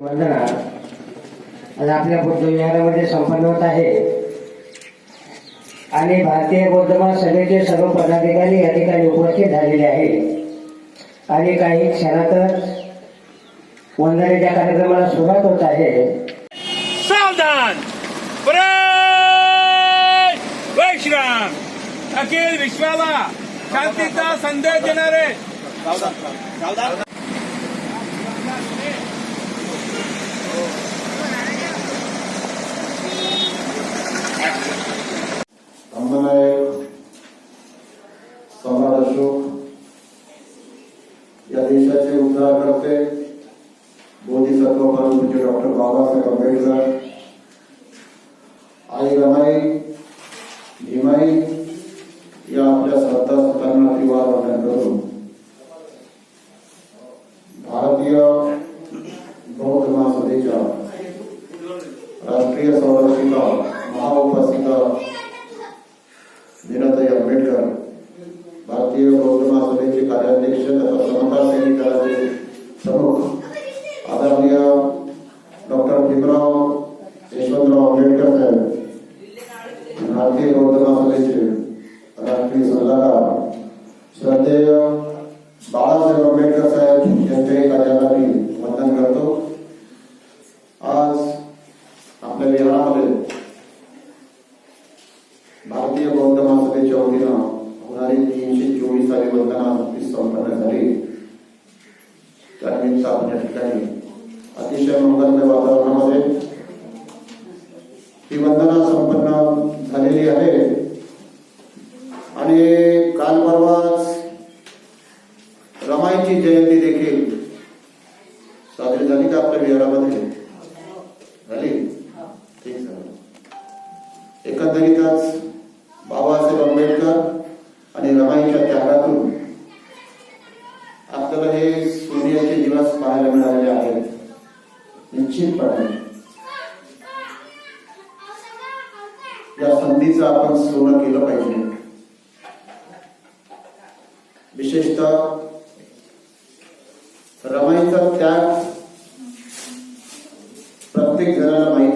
वंदना आज आपल्या बुद्ध विहारामध्ये संपन्न होत आहे. आणि भारतीय बौद्ध महासभेचे सर्व पदाधिकारी या ठिकाणी उपस्थित झालेले आहेत. आणि काही क्षणातच वंदनेच्या कार्यक्रमाला सुरुवात होत आहे. सावधान! वैश्राम अखिल विश्वाला शांतीचा संदेश देणारे अंबनायक सम्राट अशोक या देशाचे उद्धार करते बोधिसत्व परमपूज्य डॉक्टर बाबासाहेब आंबेडकर आई रमाई भीमाई या आपल्या श्रद्धा सुतांना त्रिवार वंदन करून भारतीय बौद्ध महासभेच्या राष्ट्रीय संरक्षिका महाउपासिका मीराताई आंबेडकर भारतीय बौद्ध महासभेचे कार्याध्यक्ष तथा समता सैनिकाचे प्रमुख आदरणीय डॉक्टर भीमराव यशवंतराव आंबेडकर साहेब भारतीय बौद्ध महासभेचे राष्ट्रीय सल्लागार श्रद्धेय बाळासाहेब आंबेडकर साहेब यांच्याही कार्याला मी वंदन करतो आज आपल्या विहारामध्ये भारतीय बौद्ध महासभेच्या वतीनं होणारी तीनशे चोवीसावी वंदना नुकतीच संपन्न झाली त्यानिमित्त आपण या ठिकाणी अतिशय मंगलमय वातावरणामध्ये ही वंदना संपन्न झालेली आहे आणि काल परवाच रमाईची जयंती देखील साजरी झाली का आपल्या विहारामध्ये झाली? ठीक आहे. एकंदरीतच बाबासाहेब आंबेडकर आणि रमाईच्या त्यागातून आपल्याला हे सूर्याचे दिवस पाहायला मिळालेले आहेत निश्चितपणे या संधीचं आपण सोनं केलं पाहिजे विशेषतः रमाईचा त्याग प्रत्येक जणाला माहीत आहे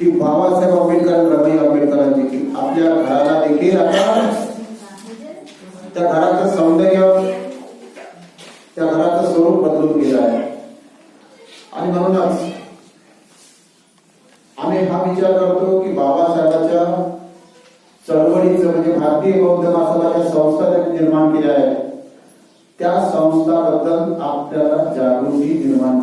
ती बाबासाहेब आंबेडकर रवी आंबेडकरांची की आपल्या घराला देखील आता त्या घराचं सौंदर्य, त्या घराचं स्वरूप बदलून गेलं आहे. आणि म्हणूनच आम्ही हा विचार करतो की बाबासाहेबांच्या चळवळीचं म्हणजे भारतीय बौद्ध महासभाच्या संस्था ज्या निर्माण केल्या आहेत. त्या संस्थाबद्दल आपल्याला जागृती निर्माण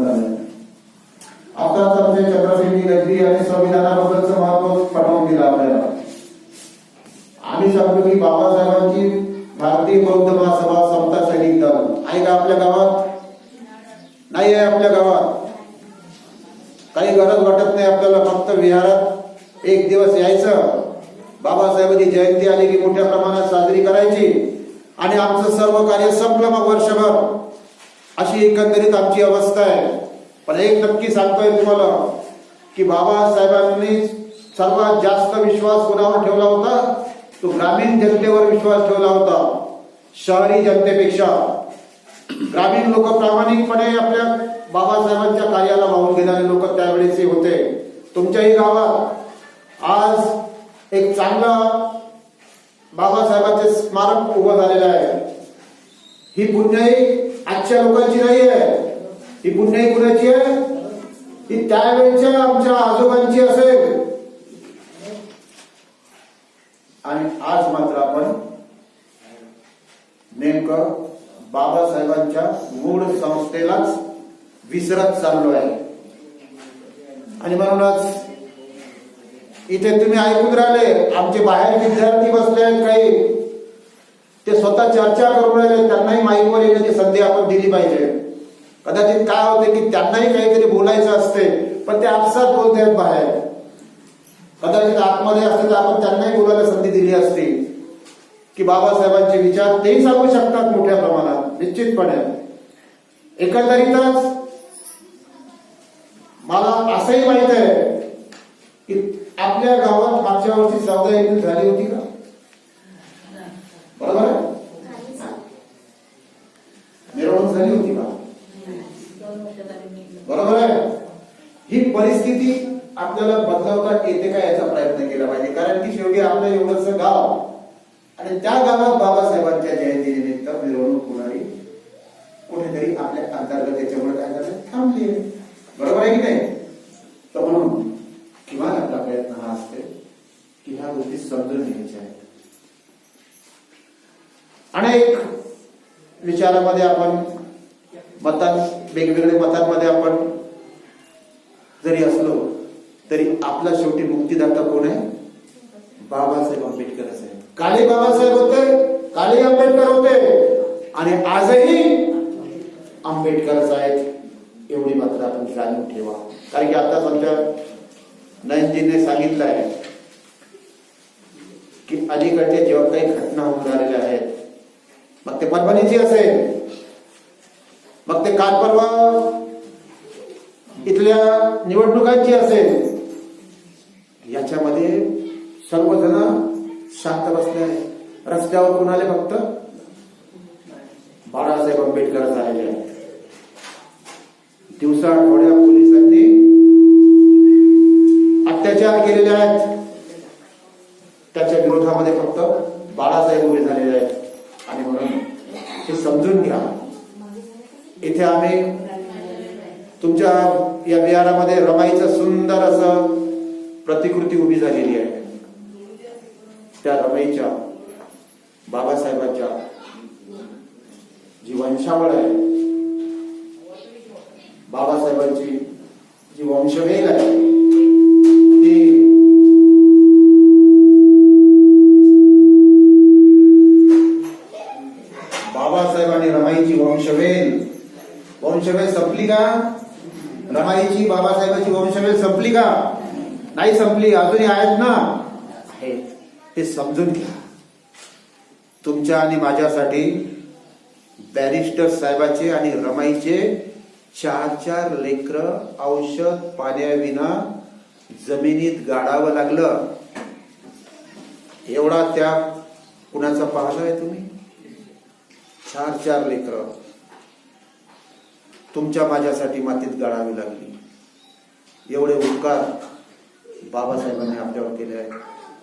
आता आताच आमच्या चंद्रसेनी गजरी आणि संविधानाबद्दलच महत्त्व पटवून दिलं आपल्याला. आम्ही सांगतो की बाबासाहेबांची भारतीय बौद्ध महासभा समता सैनिक दल. आहे का आपल्या गावात? नाही आहे आपल्या गावात. काही गरज वाटत नाही आपल्याला फक्त विहारात एक दिवस यायचं. बाबासाहेबांची जयंती आली की मोठ्या प्रमाणात साजरी करायची. आणि आमचं सर्व कार्य संपलं मग वर्षभर. अशी एकंदरीत आमची अवस्था आहे. पण एक नक्की सांगतोय तुम्हाला की बाबासाहेबांनी सर्वात जास्त विश्वास कोणावर ठेवला होता? तो ग्रामीण जनतेवर विश्वास ठेवला होता शहरी जनतेपेक्षा. ग्रामीण लोक प्रामाणिकपणे आपल्या बाबासाहेबांच्या कार्याला वाहून घेणारे लोक त्यावेळेचे होते. तुमच्याही गावात आज एक चांगला बाबासाहेबांचे स्मारक उभं झालेलं आहे. ही पुण्याई आजच्या लोकांची नाही आहे. ही पुण्याई कुणाची आहे ही त्यावेळेच्या आमच्या आजोबांची असेल. आणि आज मात्र आपण नेमकं बाबासाहेबांच्या मूळ संस्थेलाच विसरत चाललो आहे आणि म्हणूनच इथे तुम्ही ऐकून राहिले आमचे बाहेर विद्यार्थी बसले आहेत काही. ते स्वतः चर्चा करून राहिले त्यांनाही माईकवर येण्याची संधी आपण दिली पाहिजे. कदाचित काय होते की त्यांनाही काहीतरी बोलायचं असते पण ते आपसात बोलतायत बाहेर. कदाचित आतमध्ये असते तर आपण त्यांनाही बोलायला संधी दिली असती. की बाबासाहेबांचे विचार तेही सांगू शकतात मोठ्या प्रमाणात निश्चितपणे. एकंदरीतच मला असंही माहीत आहे की आपल्या गावात मागच्या वर्षी चौदा एप्रिल झाली होती का? बरोबर मिरवणूक झाली होती का? बरोबर आहे? ही परिस्थिती आपल्याला बदलावता येते का याचा प्रयत्न केला पाहिजे? कारण की शेवटी आपलं एवढंच गाव आणि त्या गावात बाबासाहेबांच्या जयंतीनिमित्त मिरवणूक होणारी कुठेतरी आपल्या अंतर्गत याच्यामुळे काय झालं? थांबली आहे. बरोबर आहे की नाही? तर म्हणून किमान आपला प्रयत्न हा असते की ह्या गोष्टी समजून घ्यायच्या आहेत. अनेक विचारामध्ये आपण मतात वेगवेगळ्या मतांमध्ये आपण जरी असलो तरी आपला शेवटी मुक्तीदाता कोण आहे? बाबासाहेब आंबेडकरच आहे काले बाबासाहेब होते काले आंबेडकर होते. आणि आजही आंबेडकरच आहेत एवढी मात्र आपण जाणून ठेवा. कारण की आता आमच्या नयनजीने सांगितलं आहे की अलीकडच्या जेव्हा काही घटना होऊन झालेल्या आहेत मग ते परभणीची असेल. मग ते काल परवा इथल्या निवडणुकांची असेल. याच्यामध्ये सर्वजण शांत बसले रस्त्यावर कोण आले फक्त? बाळासाहेब आंबेडकर झालेले आहेत. दिवसा आठवड्या पोलिसांनी अत्याचार केलेले आहेत. त्याच्या विरोधामध्ये फक्त बाळासाहेब उभे झालेले आहेत. आणि म्हणून हे समजून घ्या. इथे आम्ही तुमच्या या विहारामध्ये रमाईचं सुंदर असं प्रतिकृती उभी झालेली आहे. त्या रमाईच्या बाबासाहेबांच्या जी वंशावळ आहे बाबासाहेबांची जी वंशवेल आहे ती बाबासाहेब आणि रमाईची वंशवेल वंशवेल संपली का? रमाईची बाबासाहेबांची वंशवेल संपली का? नाही संपली अजूनही आहेत ना? आहेत. हे समजून घ्या. तुमच्या आणि माझ्यासाठी बॅरिस्टर साहेबाचे आणि रमाईचे चार चार लेकर औषध पाण्याविना जमिनीत गाडावं लागलं. एवढा त्या कुणाचा पाहलाय तुम्ही? चार चार लेकर. तुमच्या माझ्यासाठी मातीत गाळावी लागली. एवढे उपकार बाबासाहेबांनी आपल्यावर केले आहेत.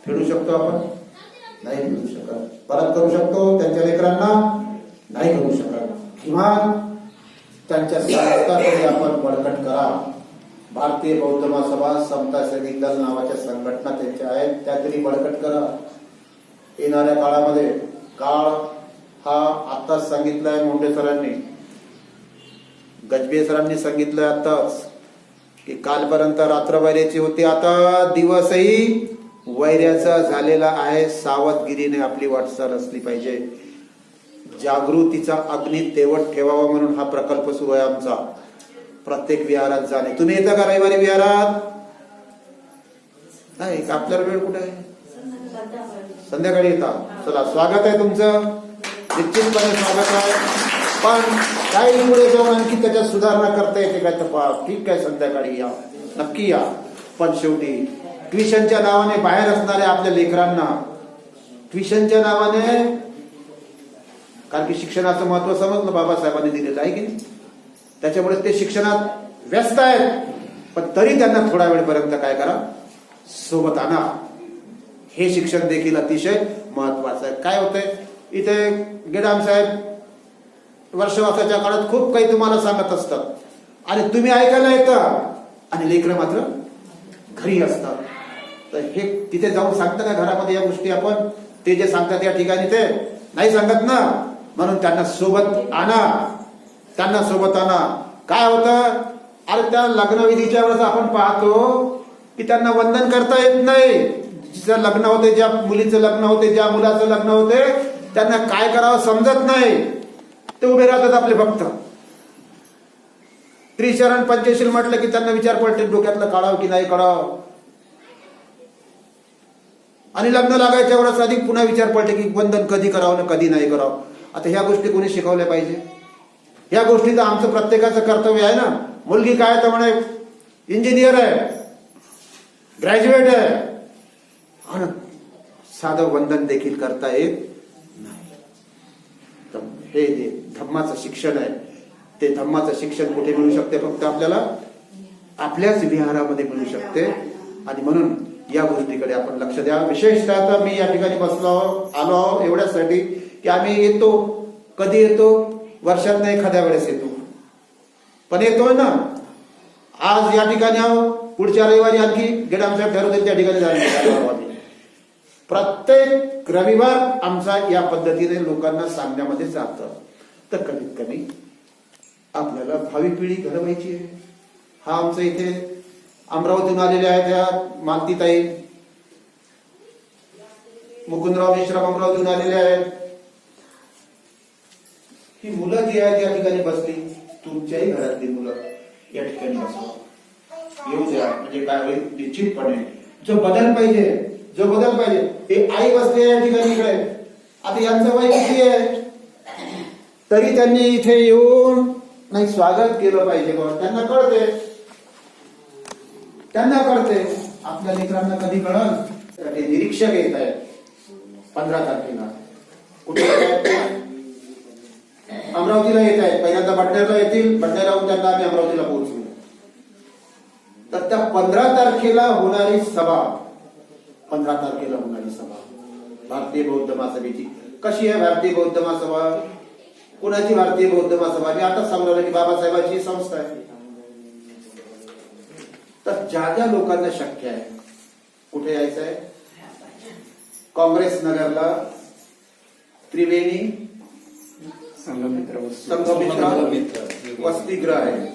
फेडू शकतो आपण? नाही फेडू शकत. परत करू शकतो त्यांच्या लेकरांना नाही करू शकत. किमान त्यांच्या तरी आपण बळकट करा. भारतीय बौद्ध महासभा समता सैनिक दल नावाच्या संघटना त्यांच्या आहेत त्या तरी बळकट करा. येणाऱ्या काळामध्ये काळ हा आताच सांगितलाय मुंडे सरांनी गजबे सरांनी सांगितलं आताच की कालपर्यंत रात्र वैर्याची होती. आता दिवसही वैर्याचा झालेला आहे. सावधगिरीने आपली वाटचाल असली पाहिजे. जागृतीचा अग्नी तेवट ठेवावा म्हणून हा प्रकल्प सुरू आहे आमचा. प्रत्येक विहारात जाणे. तुम्ही येता का रविवारी विहारात? नाही आपल्याला वेळ कुठे आहे? संध्याकाळी येता. चला स्वागत आहे तुमचं. निश्चितपणे स्वागत आहे. पण काही पुढे जाऊन आणखी त्याच्यात सुधारणा करता येते काय तपास ठीक आहे संध्याकाळी या. नक्की या. पण शेवटी ट्युशनच्या नावाने बाहेर असणाऱ्या आपल्या लेकरांना ट्युशनच्या नावाने कारण की शिक्षणाचं महत्त्व समजलं बाबासाहेबांनी दिलेलं आहे की नाही? त्याच्यामुळे ते शिक्षणात व्यस्त आहेत. पण तरी त्यांना थोडा वेळपर्यंत काय करा? सोबत आणा. हे शिक्षण देखील अतिशय महत्वाचं आहे. काय होतंय? इथे गेडाम साहेब वर्षवासाच्या काळात खूप काही तुम्हाला सांगत असतात. आणि तुम्ही ऐकायला येता. आणि लेकरं मात्र घरी असतात. तर हे तिथे जाऊन सांगता का घरामध्ये या गोष्टी आपण? ते जे सांगतात या ठिकाणी ते नाही सांगत ना? म्हणून त्यांना सोबत आणा. त्यांना सोबत आणा. काय होतं? अरे त्या लग्नविधीच्या वेळेस आपण पाहतो की त्यांना वंदन करता येत नाही. जिचं लग्न होते ज्या मुलीचं लग्न होते ज्या मुलाचं लग्न होते त्यांना काय करावं समजत नाही. ते उभे राहतात आपले भक्त त्रिशरण पंचशील म्हटलं की त्यांना विचार पडते डोक्यातलं काढावं की नाही काढावं? आणि लग्न लागायच्या वेळेस अधिक पुन्हा विचार पडले की बंधन कधी करावं ना कधी नाही करावं? आता ह्या गोष्टी कोणी शिकवल्या पाहिजे? ह्या गोष्टीचं आमचं प्रत्येकाचं कर्तव्य आहे ना. मुलगी काय तर म्हणे इंजिनियर आहे ग्रॅज्युएट आहे. साधं वंदन देखील करता येत हे जे धम्माचं शिक्षण आहे ते धम्माचं शिक्षण कुठे मिळू शकते? फक्त आपल्याला आपल्याच विहारामध्ये मिळू शकते. आणि म्हणून या गोष्टीकडे आपण लक्ष द्या. विशेषतः आता मी या ठिकाणी बसलो आलो आहो एवढ्यासाठी की आम्ही येतो कधी येतो? वर्षात एखाद्या वेळेस येतो. पण येतोय ना? आज या ठिकाणी आहो पुढच्या रविवारी आणखी गेडामच्या ठरवतील त्या ठिकाणी जाणार प्रत्येक रविवार आमचा या पद्धतीने लोकांना सांगण्यामध्ये जातं. तर कमीत कमी आपल्याला भावी पिढी घडवायची आहे. हा आमचा इथे अमरावतीहून आलेल्या आहेत त्या मालतीताई. मुकुंदराव मेश्राम अमरावतीहून आलेले आहेत. ही मुलं जी आहेत या ठिकाणी बसली. तुमच्याही घरातली मुलं या ठिकाणी बसवा येऊ द्या म्हणजे काय होईल? निश्चितपणे. जो बदल पाहिजे जो बदल पाहिजे. हे आई बसले या ठिकाणी इकडे आता यांचं वय किती आहे? तरी त्यांनी इथे येऊन नाही स्वागत केलं पाहिजे बघ त्यांना कळते. त्यांना कळते. आपल्या लेकरांना कधी कळल? निरीक्षक येत आहेत. पंधरा तारखेला. कुठे अमरावतीला येत आहेत. पहिल्यांदा बडनेरला येतील. राहून त्यांना आम्ही अमरावतीला पोहोचू तर त्या पंधरा तारखेला होणारी सभा पंधरा तारखेला होणारी सभा। भारतीय बौद्ध महासभेची कशी आहे भारतीय बौद्ध महासभा कुणाची भारतीय बौद्ध महासभा मी आता सांगणार की बाबासाहेबांची ही संस्था आहे तर ज्या ज्या लोकांना शक्य आहे कुठे यायचं आहे काँग्रेस नगरला त्रिवेणी संघमित्रा वसतिगृह। आहे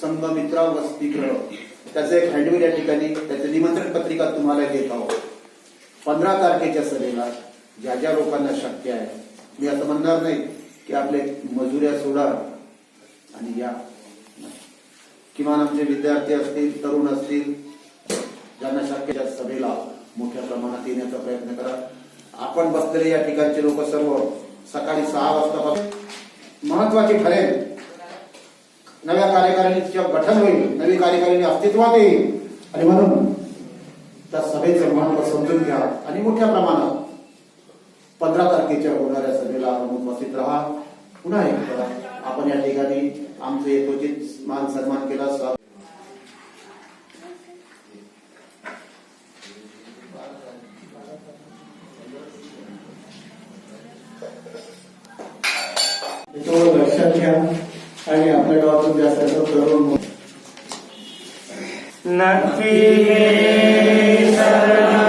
संघमित्रा। वसतिगृह त्याचं एक हँडबिल या ठिकाणी त्याचं निमंत्रण पत्रिका तुम्हाला देत आहोत। पंधरा तारखेच्या सभेला ज्या ज्या लोकांना शक्य आहे मी असं म्हणणार नाही की आपले मजुऱ्या सोडा आणि या. किमान आमचे विद्यार्थी असतील तरुण असतील ज्यांना शक्य त्या सभेला मोठ्या प्रमाणात येण्याचा प्रयत्न करा. आपण बसलेले या ठिकाणचे लोक सर्व सकाळी सहा वाजता महत्वाची ठरेल. नव्या कार्यकारिणीचं गठन होईल नवी कार्यकारिणी अस्तित्वात येईल. आणि म्हणून त्या सभेचं महत्त्व समजून घ्या आणि मोठ्या प्रमाणात पंधरा तारखेच्या होणाऱ्या सभेला आपण उपस्थित राहा. पुन्हा एकदा आपण या ठिकाणी आमचे यथोचित मान सन्मान केला. स्वागत. लक्षात घ्या आणि आपल्या गावातून जास्त करून नक्की. Amen.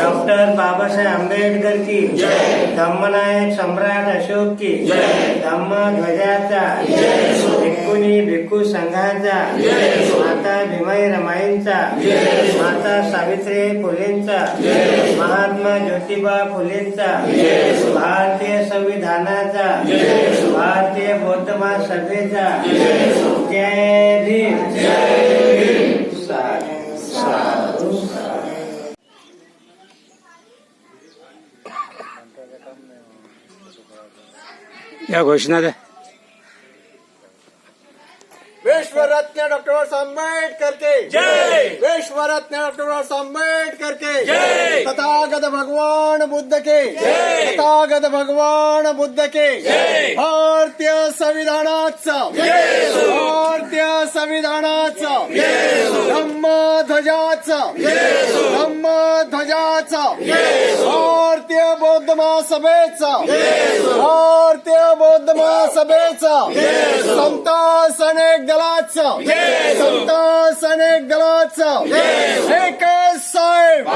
डॉक्टर बाबासाहेब आंबेडकर की धम्मनायक सम्राट अशोक की धम्म ध्वजाचा. भिक्कुनी भिक्खू संघाचा. माता भीमाई रमाईंचा. माता सावित्री फुलेंचा. महात्मा ज्योतिबा फुलेंचा. भारतीय संविधानाचा. भारतीय बौद्ध महासभेचा जय भीम साधू साधू या घोषणा द्या. विश्वरत्न डॉक्टर बाबासाहेब आंबेडकर के जय! विश्वरत्न डॉक्टर बाबासाहेब आंबेडकर के जय! तथागत भगवान बुद्ध के जय! तथागत भगवान बुद्ध के जय! भारतीय संविधानाचं. भारतीय संविधानाचं. धम्मध्वजाचं. धम्मध्वजाचं. भारतीय बौद्ध महासभेचा. भारतीय बौद्ध महासभेचा. समता सनेक दलाचा. समता सनेक दलाचा. एकच साहेब.